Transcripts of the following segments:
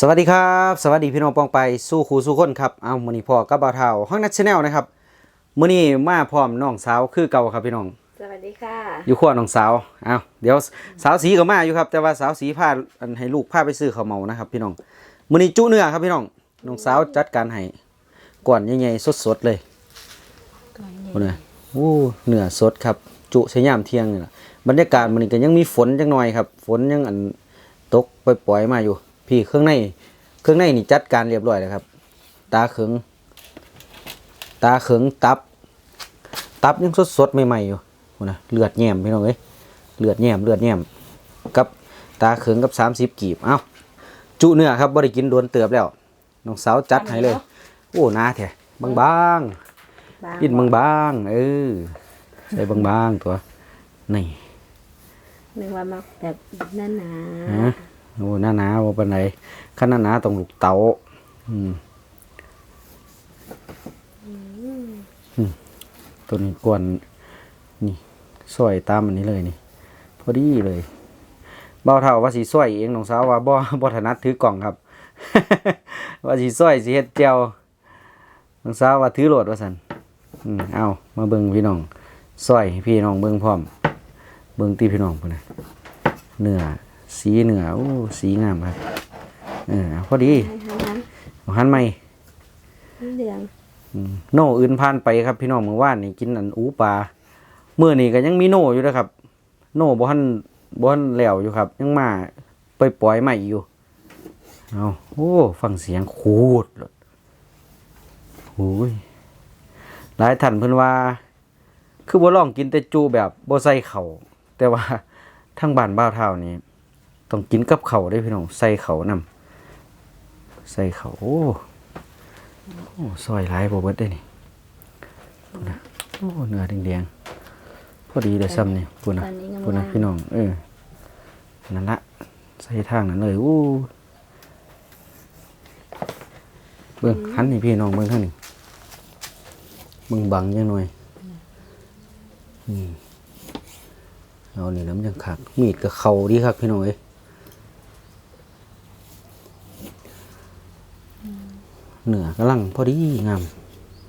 สวัสดีครับ สวัสดีพี่น้องปองไปสู้ครูสู้คนครับเอามื้อนี้พ่อกับบ่าวเฒ่าห้องนัดชาแนลนะครับมื้อนี้มาพร้อมน้องสาวคือเก่าครับพี่น้อง สวัสดีค่ะ อยู่ขั้วน้องสาวเอาเดี๋ยวสาวสีก็มาอยู่ครับ แต่ว่าสาวสีพาอันให้ลูกพาไปซื้อข้าวเหมานะครับ พี่น้องมื้อนี้จุเนื้อครับพี่น้องน้องสาวจัดการให้ก่อนใหญ่ๆสดๆเลยก่อนพุ่นน่ะโอ้เนื้อสดครับจุใช้ยามเที่ยงนี่ล่ะบรรยากาศมื้อนี้ก็ยังมีฝนจังหน่อยครับ ฝนยังอันตกปล่อยๆมาอยู่ พี่เครื่องในเครื่องในนี่จัดการเรียบร้อยแล้วครับ ตาเขิงตาเขิงตับ ตับยังสดๆใหม่ๆอยู่พุ่นน่ะเลือดแย้มพี่น้องเอ้ยเลือดแย้มเลือดแย้มกับตาเขิงกับ30กีบเอ้าจุเนื้อครับบ่ได้กินโดนเติบแล้วน้องสาวจัดให้เลย โอ้หนาแท้บางๆบางกินบางบางๆเออใส่บางบางๆตัวนี่นึกว่ามาแบบหนาหนาฮะ โอ้หน้าหนาว่าเป็นไรขั้นหน้าหนาต้องลูกเต๋าอืมอืมตัวนี้กวนนี่ซอยตามอันนี้เลยนี่ พอดีเลยเบาเท่าว่าสีซอยเองน้องสาวว่าบ่บ่ถนัดถือกล่องครับ ว่าสีซอยสีเฮ็ดเจียวน้องสาวว่าถือโหลดว่าสันอืมเอามาเบิ่งพี่น้องซอยให้พี่น้องเบิ่งพร้อม เบิ่งตีพี่น้องพุ่นน่ะเนื้อ สีเนื้อโอ้สีงามครับเออเอาพอดีให้ทำนั้นเอาหันใหม่เหลืองอืมโน่อื่นผ่านไปครับ พี่น้องเมื่อวานนี่กินอันอูปลาเมื่อนี่ก็ยังมีโน่อยู่นะครับ โน่บ่ทันบ่ทันแล้วอยู่ครับ ยังมาปล่อยปล่อยๆมาอีกอยู่เอาโอ้ฟังเสียงขูดเลยโอ้ยหลายท่านเพิ่นว่า คือบ่ลองกินแต่จูแบบบ่ใส่เข่าวแต่ว่าทางบ้านบ้าวเท่านี่ ต้องกินกับเขาได้พี่น้องใส่เขานํใส่เขาโอ้โอ้ซอยหลายบ่เบิดได้นี่พูดนะโอ้เนื้อแดงๆพอดีเลยซ้ำนี่พูดนนนี้พูดนะพี่น้องเออนั่นละใส่ทางนั้นเลยอู้เบิ่งหันนี่พี่น้องเบิ่งข้านี้เบิ่งบังยังหน่อยนี่เอานี่แล้วมันยังขักมีดกับเขาดีครับพี่น้องเอ้ย เนื้อกำลังพอดีงาม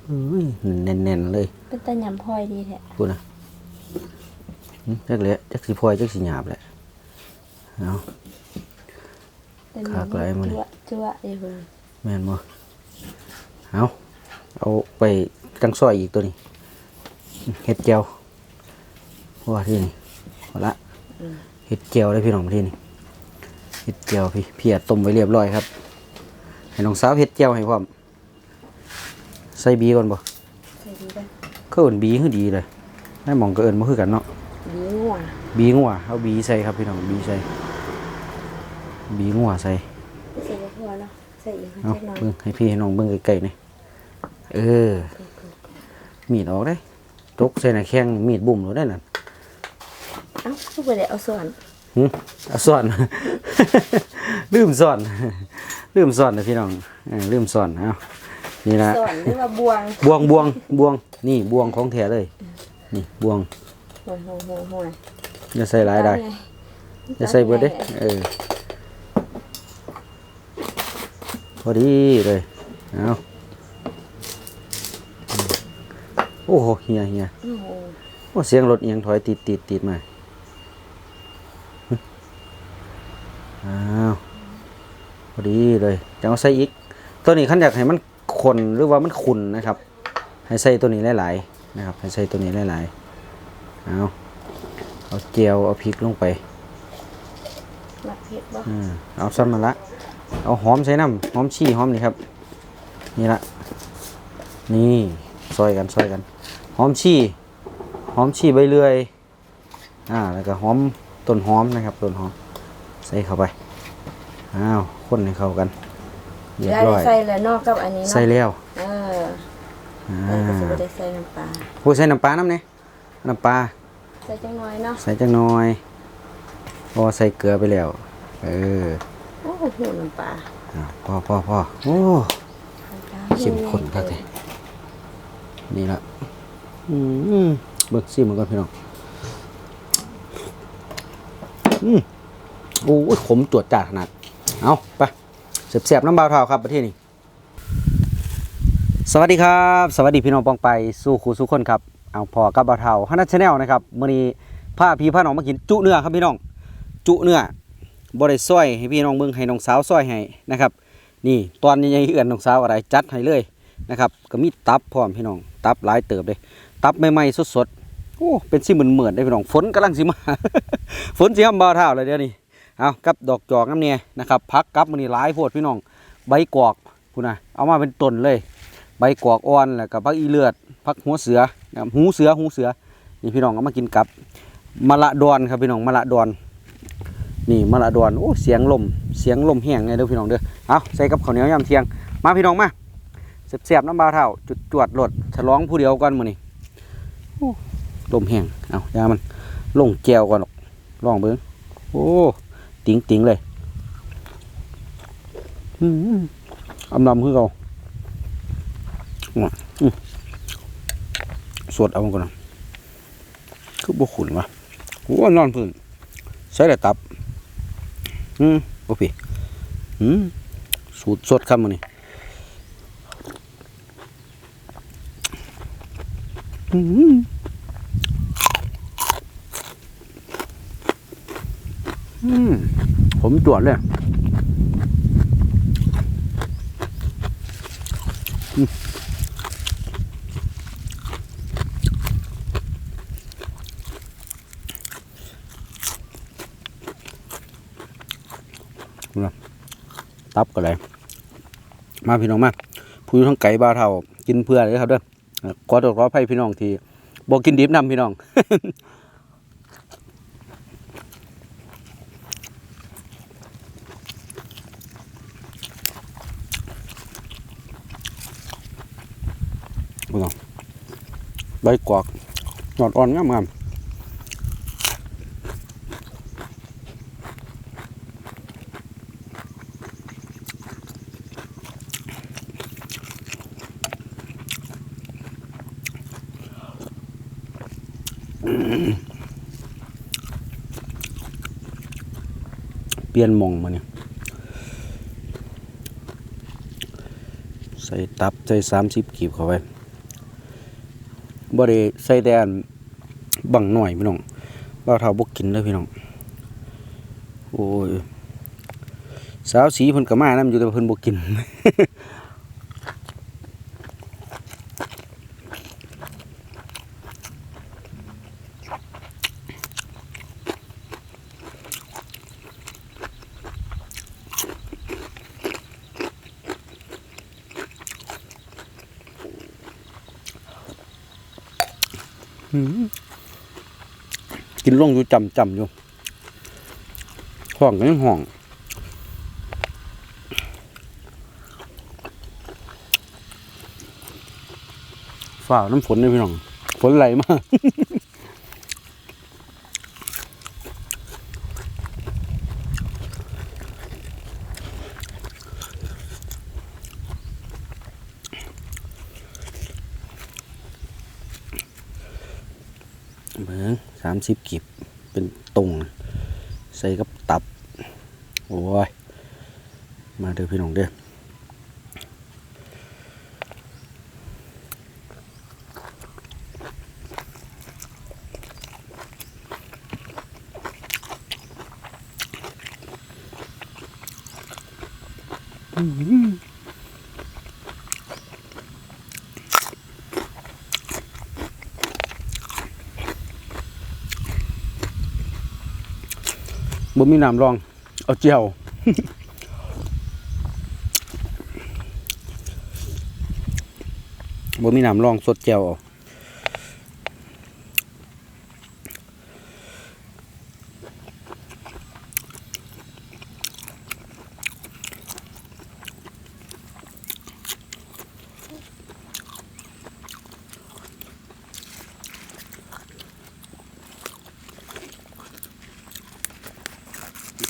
เอ้ยแน่นๆเลย เป็นตะยำพลอยดีแท้พูดนะหึจักเละจักสีพลอยจักสีหยาบแหละเอาเป็นขากหลายมื้อนี้จั่วจั่วเอ้ยเพิ่นแม่นบ่เอาเอาไปจังซอยอีกตัวนี้เห็ดเจียวว่าที่นี่เอาละเห็ดเจียวได้พี่น้องที่นี่เห็ดเจียวพี่เพียต้มไว้เรียบร้อยครับ ให้น้องสาวเห็ดเจียวให้พร้อมใส่บีก่อนบ่ใส่ดีป่ะก็เอิ้นบีคือดีเลยให้หมองก็เอิ้นบ่คือกันเนาะดีงัวบีงัวเอาบีใส่ครับพี่น้องบีใส่บีงัวใส่ใส่บ่พอเนาะใส่อีกเอาเล็กน้อยเบิ่งให้พี่ให้น้องเบิ่งไกลๆนี่เออ มีดออกได้ตกใส่หน้าแข้งมีดบุ่มหนูได้นั่นเอ้าคือบ่ได้เอาส่วนหึเอาซ่อนลืมซ่อน ลืมซ่อนนะพี่น้องเออลืมซ่อนเอานี่ละส่วนหรือว่าบวงบวงบวงบวงนี่บวงของแท้เลย นี่บวงโหยโหยโหยโหยอย่าใส่หลายได้อย่าใส่เบิดเด้เออพอดีเลยเอาโอ้โหเฮียเฮียโอ้โหโอ้เสียงรถเอียงถอยติดติดติดมาฮึอ้าวพ อดีเลยจะเอาใส่อีก ตัวนี้ขันอยากให้มันขนหรือว่ามันขุนนะครับ ให้ใส่ตัวนี้หลายๆนะครับ ให้ใส่ตัวนี้หลายๆเอาเอาเจียวเอาพริกลงไปมักเผ็ดบ่อืมเอาซ้ำมาละ เอาหอมใส่น้ำหอมชี่หอมนี่ครับ นี่ละนี่ซอยกันซอยกัน หอมชี่หอมชี่ใบเลื่อยอ่าแล้วก็หอมต้นหอมนะครับต้นหอม ใส่เข้าไป อ้าวคนให้เข้ากันเรียบได้ร้อยใส่แล้วนอกกับอันนี้เนาะใส่แล้วเอออ่าเออก็สิบ่ได้ใส่น้ำปลาโอ้ยใส่น้ำปลาน้ำเนี่ยน้ำปลาใส่จังน้อยเนาะใส่จังน้อยพอใส่เกลือไปแล้ว เออโอ้โหน้ำปลาอ่าพอพอพอโอ้เข้มข้นครับเลยนี่ละอืมเบิกซิมมันก่อนพี่น้องอืมโอ้ยขมจวดจ้าดขนาด เอาไปเสียบๆน้ำบาวเท่าครับประเทศนี้สวัสดีครับ สวัสดีพี่น้องปองไปสู่ครูสู่คนครับเอาพอกับบาวเท่าฮันนัทชแนลนะครับมื้อนี้พาพี่พาหนองมากินจุเนื้อครับพี่น้องจุเนื้อบริซอยให้พี่น้องเบิ่งให้น้องสาวซอยให้นะครับ นี่ตอนใหญ่ๆเอื้อนน้องสาวอะไรจัดให้เลยนะครับก็มีตับพร้อมพี่น้องตับหลายเติบเลยตับใหม่ๆสดๆโอ้เป็นสิเหมือนๆได้พี่น้องฝนกำลังสิมา ฝนสิห้ามบาวเท่าเลยเดี๋ยวนี้ เอากับดอกจอกน้ำเนี่ยนะครับพักกับมื้อนี้หลายโพดพี่น้องใบกอกคุณนะเอามาเป็นต้นเลย ใบกอกอ่อนแล้วก็พักอีเลือดพักหัวเสือนะครับหูเสือหูเสือนี่พี่น้องเอามากินกับมะละดอนครับพี่น้องมะละดอน นี่มะละดอนโอ้เสียงลมเสียงลมแห้งไงเด้อพี่น้องเด้อเอาใส่กับข้าวเหนียวยามเทียง มาพี่น้องมาเสียบๆน้ำบาเท่าจุดจวดรถฉลองผู้เดียวก่อนมือนี้โอ้ลมแห้งเอายามันลงแจวก่อนหรอกลองเบิ่งโอ้ ติ๋งติ๋งๆเลยอืมอำลำคือเก่าสวดเอาก่อนนะคือบ่ขุนวะโอ้นอนพื้นใส่แต่ตับ อืมโอเคอืมสูตรสดครับมันนี่อืมอืม ผมจวดเลยตับก็เลยมาพี่น้องมาผู้ทั้งไก่บาเทากินเพื่อเลยครับเด้อเอ่อขอตรวขออภัยพี่น้องทีบอกกินดิบนำพี่น้อง พี่น้องใบกวากหยอดอ่อนงามๆเปลี่ยนมองมาเนี่ยใส่ตับ ใส่สามสิบกีบเข้าไป บ่ได้ใส่แต่อันบังหน่อยพี่น้องบ่าเท่าบกกินเลยพี่น้อง โอ้ย สาวสีเพิ่นก็มานํอยู่แต่ว่าเพิ่นบ่กิน กินล งอยู่จำจำอยู่ห้องก็ยังห้องฝ่าน้ำฝนเลยพี่น้อง ฝนไหลมากเบิ่งสามสิบกีบ เป็นตรงใส่กับตับ โอ้ย มาเด้อพี่น้องเด้อ บ่มีน้ำรอง เอาเจียวบ่มีน้ำรองสดเจียวเอา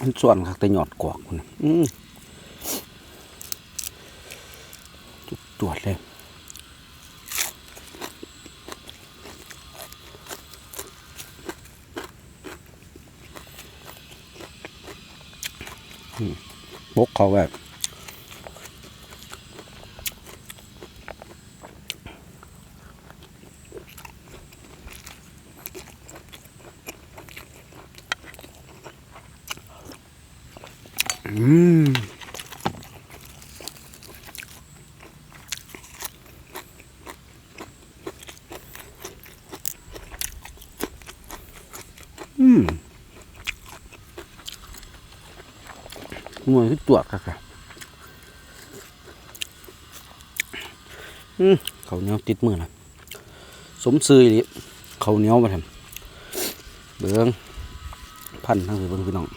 มัน ส่วนคักแต่หยอดกวกอืมจุดจวจเลยบกเขาแบบ หน่วยที่ ตัวจครับอืมเขาเนี้ยติดมือนะสมซื้ออีหลิเขาเนี้ยมาทำเบิ้งพันทั้งสิเบิ้งพี่น้อง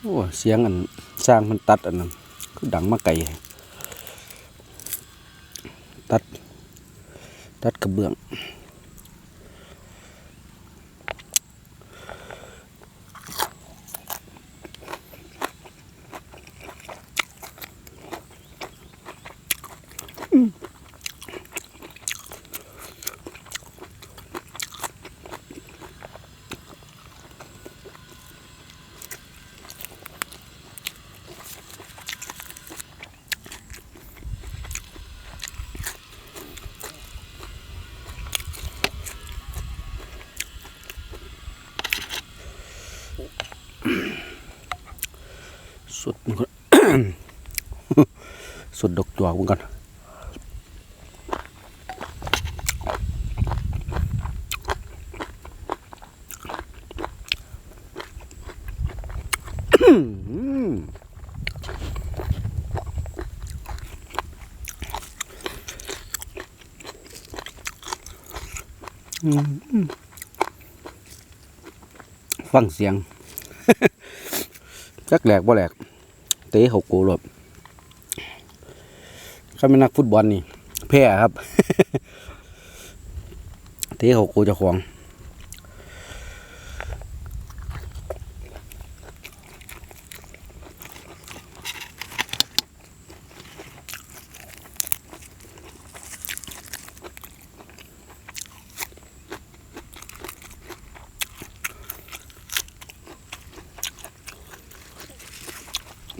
โอ้เสียงอันสร้างมันตัดอันนั้นคือดังมาไกลตัด ตัดกระเบื้อง สุดมันก็ สุดดอกจอกมันก่อนฟังเสียงจักแหลกบ่แหลก เขาเขาเป็นนักฟุตบอลนี่แพ้ครับเตะเขากูจะของ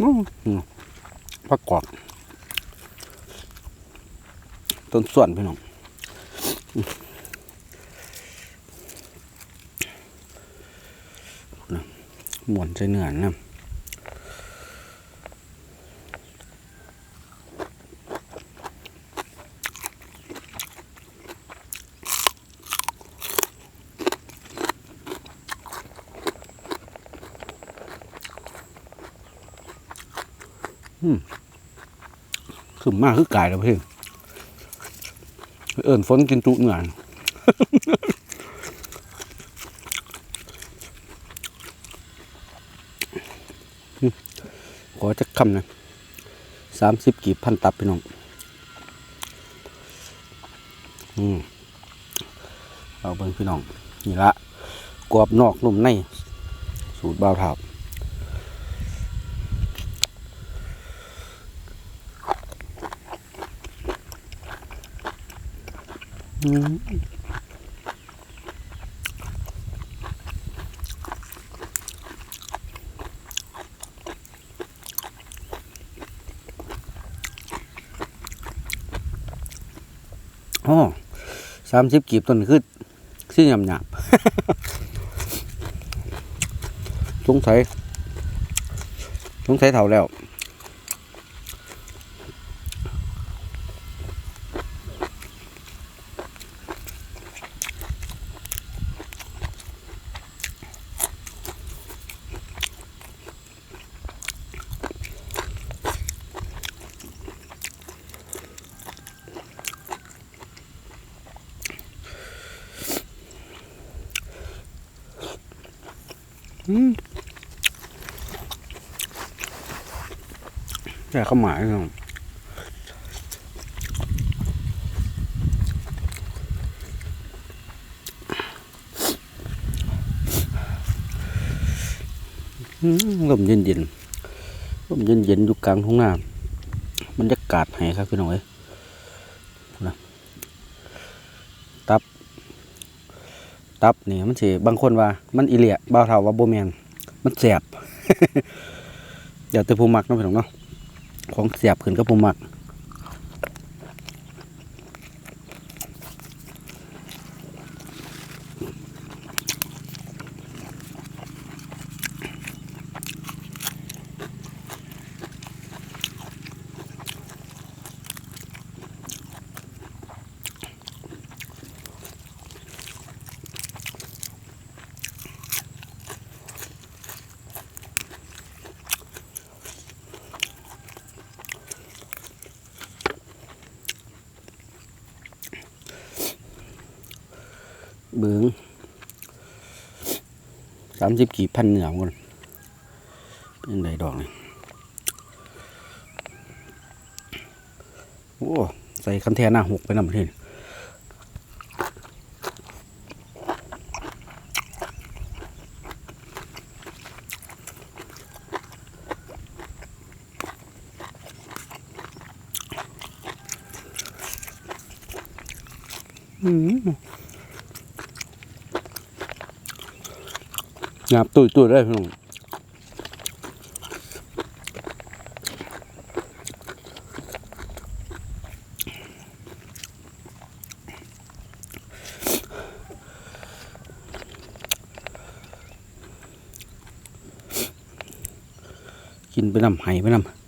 อื้อหือผักกอกต้น ส่วนพี่น้องหมวนใส่เนื้อนะขึ้นมากคือกายแล้วเพ่ง เอิญฝนกินจุเนื้อขอจะคำนะสามสิบกีบพันตับพี่น้อง อืมเอาเบิ่งพี่น้อง นี่ละกรอบนอกนุ่มใน สูตรบ่าวถาบ อ๋อสามสิบกีบต้นคือคือหยำหยาบสงสัยสงสัยเท่าแล้ว แค่เข้าหมายครับอืมลมเย็นเย็นๆลมเย็นเย็นๆอยู่กลางทุ่งนาบรรยากาศให้ครับพี่น้องเอ้ยนะตับ ตับนี่มันสิบางคนว่ามันอิเลียบ่าวเท่าว่าโบแมนมันแสบเดี๋ยวแต่ผู้มักเนาะพี่น้องเนาะของเสียบขึ้นกับผมมัก สิบกี่พันเหนือมันเป็นไรดอกนี่โอ้ ใส่คันแทนหน้าหกไปนำประเทศหยา บตุยตุยได้พี่น้องกินไปนำไห้ไปนำ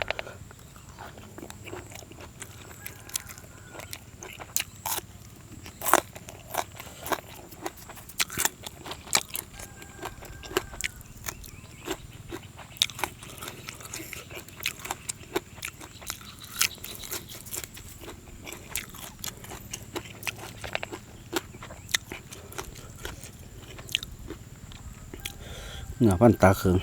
เนื้อพันตาเคือง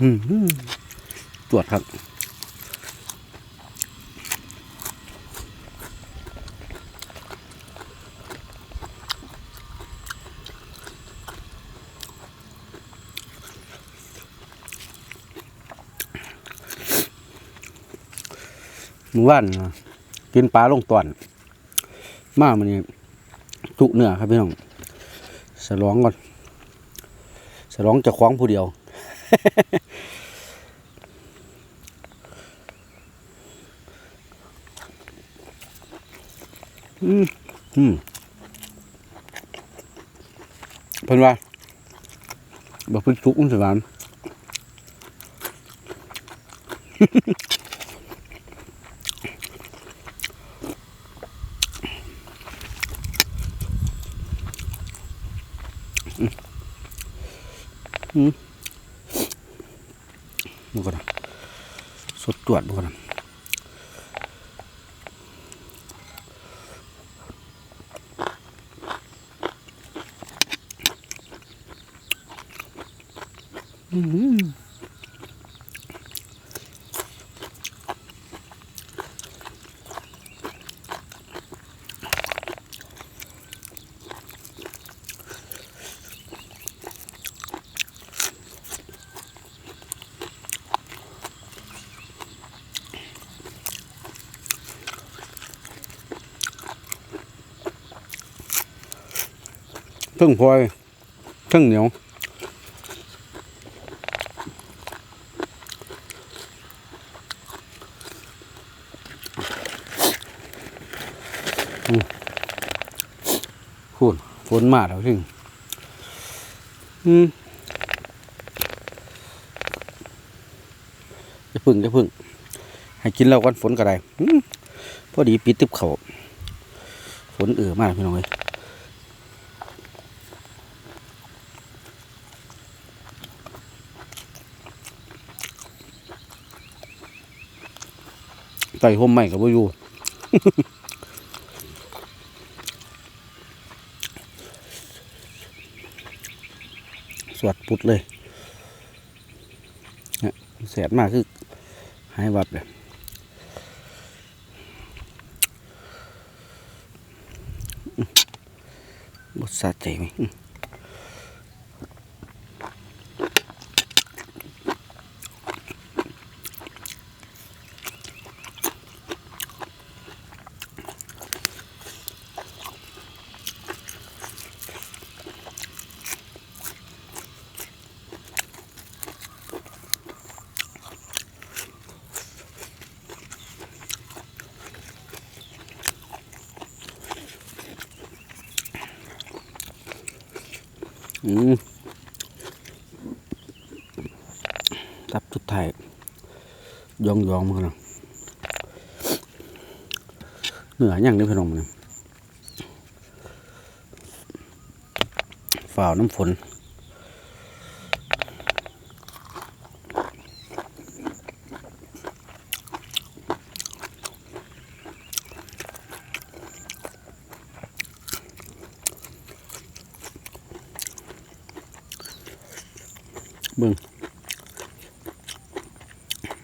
ตรวจครับหมู่บ้านกินปลาลงตอน มามันนี่จุเนื้อครับพี่น้องสลองก่อนสลองจะคว้างผู้เดียว อืมอืมเพิ่นว่าบอกเพิ่นสุกอุ้นสวรรค์ มันก็นะ สดตรวจมันก็น เพิ่งพลอยเพิ่งเหนียวพูดฝนมาแล้วถึงอืมจะพึ่งจะพึ่ง ให้กินแล้วกันฝนก็ได้พอดีปิดตึบเขาฝนเอือมากพี่น้องเอ้ย ไต่ห่มใหม่กับว่าอยู่สวดปุดเลยเนี่ยแสบมากคือหายวับเลยบดสะใจไหม ตับสุดไทยยองยองๆมันนะเหนืออย่างนี้พี่น้องมันฝ่าน้ำฝน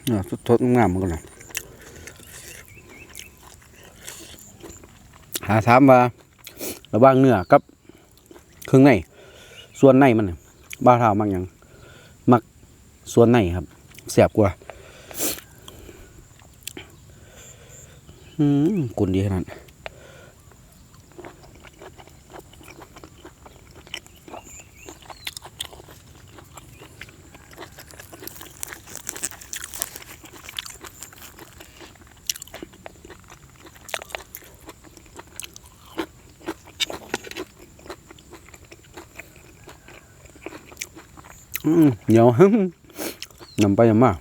นื้อสดๆงามมันกันะหาถามว่าระหว่างเนื้อกับเครื่องในส่วนในมันบ้าวเท้ามักยังมักส่วนในครับเสียบกว่าอืมกุนดีขนาด เหนียวนำไปยำมา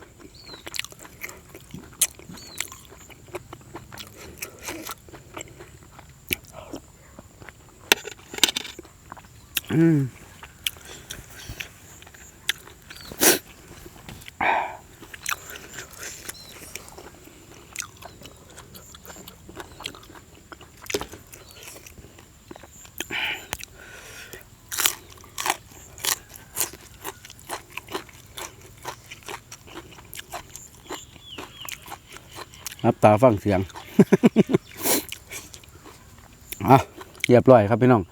อืม รับตาฟังเสียงอะเรียบร้อยครับพี่น้อง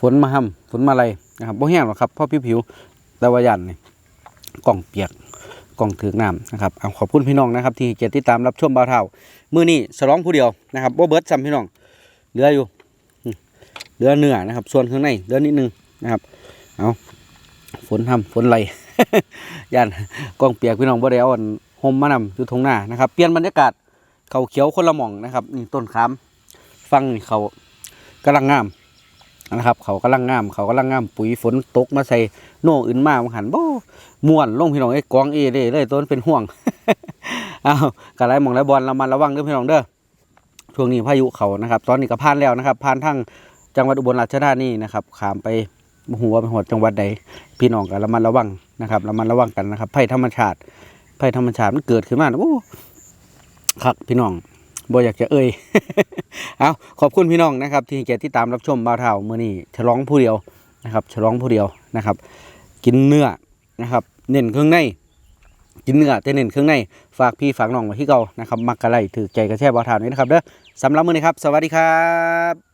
ฝนมาห้ำฝนมาอะไรนะครับบ่แห้งหรอกครับเพราะผิวๆแต่ว่ายันนี่กล่องเปียกกล่องถือน้ำนะครับเอาขอบคุณพี่น้องนะครับ ที่เกียรติตามรับชมบ่าวเท่ามื้อนี้ฉลองผู้เดียวนะครับบ่เบิดซ้ำพี่น้องเหลืออยู่เหลือเนื้อนะครับ ส่วนข้างในเหลือนิดนึงนะครับเอาฝนทำฝนไหลยันกล่องเปียกพี่น้องบ่ได้เอาอันห่มมานำอยู่ทงหน้านะครับ เปลี่ยนบรรยากาศ เขาเขียวคนละหม่องนะครับนี่ต้นขามฟังนี่เขากำลังงามนะครับ เขากำลังงาม เขากำลังงาม ปุ๋ยฝนตกมาใส่โน่อื่นมาหันโบม่วนลงพี่น้องไอ้กองเอเด้เลยต้นเป็นห่วงอ้าวกระไรมองแล้วบอลเรามาระวังเด้อพี่น้องเด้อช่วงนี้พายุเขานะครับ ตอนนี้ก็ผ่านแล้วนะครับผ่านทั้งจังหวัดอุบลราชธานีนะครับขามไปหัวไปหัวจังหวัดใดพี่น้องก็ระมัดระวังนะครับระมัดระวังกันนะครับภัยธรรมชาติภัยธรรมชาติมันเกิดขึ้นมาโอ้ ครับพี่น้องบ่อยากจะเอ่ยเอาขอบคุณพี่น้องนะครับ ที่เกียรติที่ตามรับชมบ่าวเท่ามื้อนี้ฉลองผู้เดียวนะครับฉลองผู้เดียวนะครับ กินเนื้อนะครับเน้นเครื่องในกินเนื้อแต่เน้นเครื่องในฝากพี่ฝากน้องไว้ที่เก่านะครับมักกะไรถือใจกระแช่บ่าวเท่านี้นะครับเด้อสำหรับมื้อนี้ครับ สวัสดีครับ